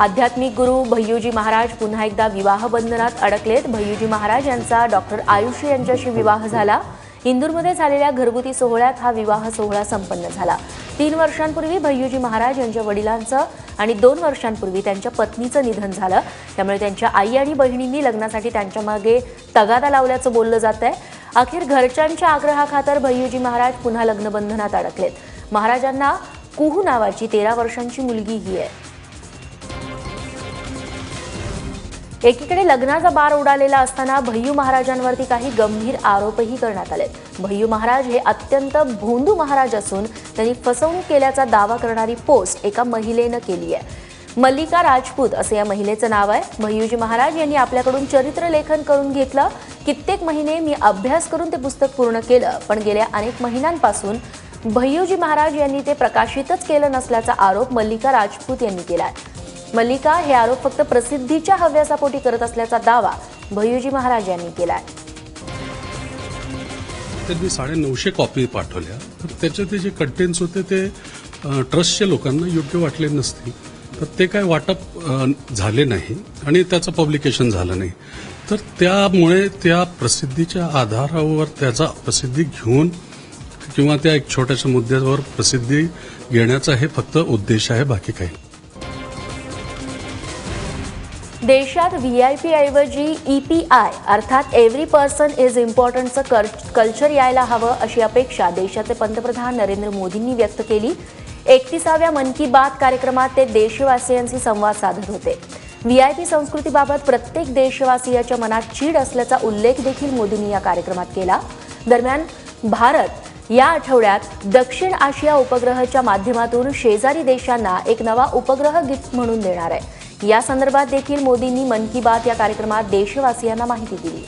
आध्यात्मिक गुरु भय्यूजी महाराज पुन्हा एकदा विवाह बंधनात अडकलेत. भय्यूजी महाराज यांचा डॉक्टर आयुषी यांच्याशी विवाह झाला. इंदूरमध्ये झालेल्या घरगुती सोहळ्यात हा विवाह सोहळा संपन्न झाला. तीन वर्षांपूर्वी भय्यूजी महाराज यांच्या वडिलांचं आणि दोन वर्षांपूर्वी त्यांच्या पत्नीचं निधन झालं. त्यामुळे त्यांच्या आई आणि बहिणींनी लग्नासाठी त्यांच्या मागे तगादा लावल्याचं बोललं जात आहे अखेर घरच्यांच्या आग्रहाखातर भय्यूजी महाराज पुन्हा लग्नबंधनात अडकलेत. महाराजांना कुहू नावाची तेरा वर्षांची मुलगीही आहे. एकीकडे लग्नाचा बार उडालेला असताना भय्यू महाराजांवरती काही गंभीर आरोपही करण्यात आले भय्यू महाराज हे अत्यंत भोंदू महाराज असून त्यांनी फसवणूक केल्याचा दावा करणारी पोस्ट एका महिलेनं केली आहे. मल्लिका राजपूत असं या महिलेचं नाव आहे. भय्यूजी महाराज यांनी आपल्याकडून चरित्रलेखन करून घेतलं. कित्येक महिने मी अभ्यास करून ते पुस्तक पूर्ण केलं. पण गेल्या अनेक महिन्यांपासून भय्यूजी महाराज यांनी ते प्रकाशितच केलं नसल्याचा आरोप मल्लिका राजपूत यांनी केला आहे. मल्लिका हे आरोप फक्त प्रसिद्धीच्या हव्यासापोटी करत असल्याचा दावा भय्यूजी महाराज यांनी केलाय. त्यांनी साडे नऊशे कॉपी पाठवल्या. तर त्याचे जे कंटेंट्स होते ते ट्रस्टच्या लोकांना योग्य वाटले नसतील तर ते काय वाटप झाले नाही आणि त्याचं पब्लिकेशन झालं नाही. तर त्यामुळे त्या प्रसिद्धीच्या आधारावर त्याचा प्रसिद्धी घेऊन किंवा त्या एक छोट्याशा मुद्द्यावर प्रसिद्धी घेण्याचा हे फक्त उद्देश आहे बाकी काही नाही. देशात व्ही आय पी ऐवजी ई पी आय अर्थात एव्हरी पर्सन इज इम्पॉर्टंटचं कल्चर यायला हवं अशी अपेक्षा देशाचे पंतप्रधान नरेंद्र मोदींनी व्यक्त केली. एकतीसाव्या मन की बात कार्यक्रमात ते देशवासियांशी संवाद साधत होते. व्ही आय पी संस्कृतीबाबत प्रत्येक देशवासियाच्या मनात चीड असल्याचा उल्लेख देखील मोदींनी या कार्यक्रमात केला. दरम्यान भारत या आठवड्यात दक्षिण आशिया उपग्रहाच्या माध्यमातून शेजारी देशांना एक नवा उपग्रह गिफ्ट म्हणून देणार आहे. या संदर्भात देखील मोदींनी मन की बात या कार्यक्रमात देशवासियांना माहिती दिली.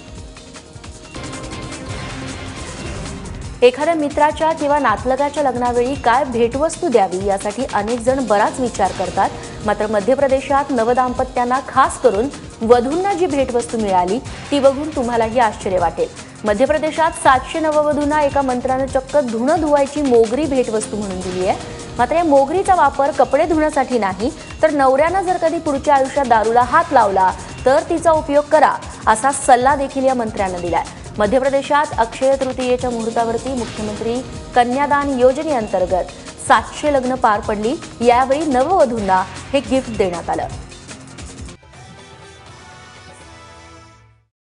एखाद्या मित्राच्या किंवा नातलगाच्या लग्नावेळी काय भेटवस्तू द्यावी यासाठी अनेक जण बराच विचार करतात. मात्र मध्य प्रदेशात नवदाम्पत्यांना खास करून वधूंना जी भेटवस्तू मिळाली ती बघून तुम्हालाही आश्चर्य वाटेल. मध्य प्रदेशात सातशे नववधूंना एका मंत्र्यानं चक्क धुणं धुवायची मोगरी भेटवस्तू म्हणून दिली आहे. मात्र या मोगरीचा वापर कपडे धुण्यासाठी नाही तर नवऱ्यानं जर कधी पुढच्या आयुष्यात दारूला हात लावला तर तिचा उपयोग करा असा सल्ला देखील या मंत्र्यांना दिलाय. मध्य प्रदेशात अक्षय तृतीयेच्या मुहूर्तावरती मुख्यमंत्री कन्यादान योजनेअंतर्गत सातशे लग्न पार पडली यावेळी नववधूंना हे गिफ्ट देण्यात आलं.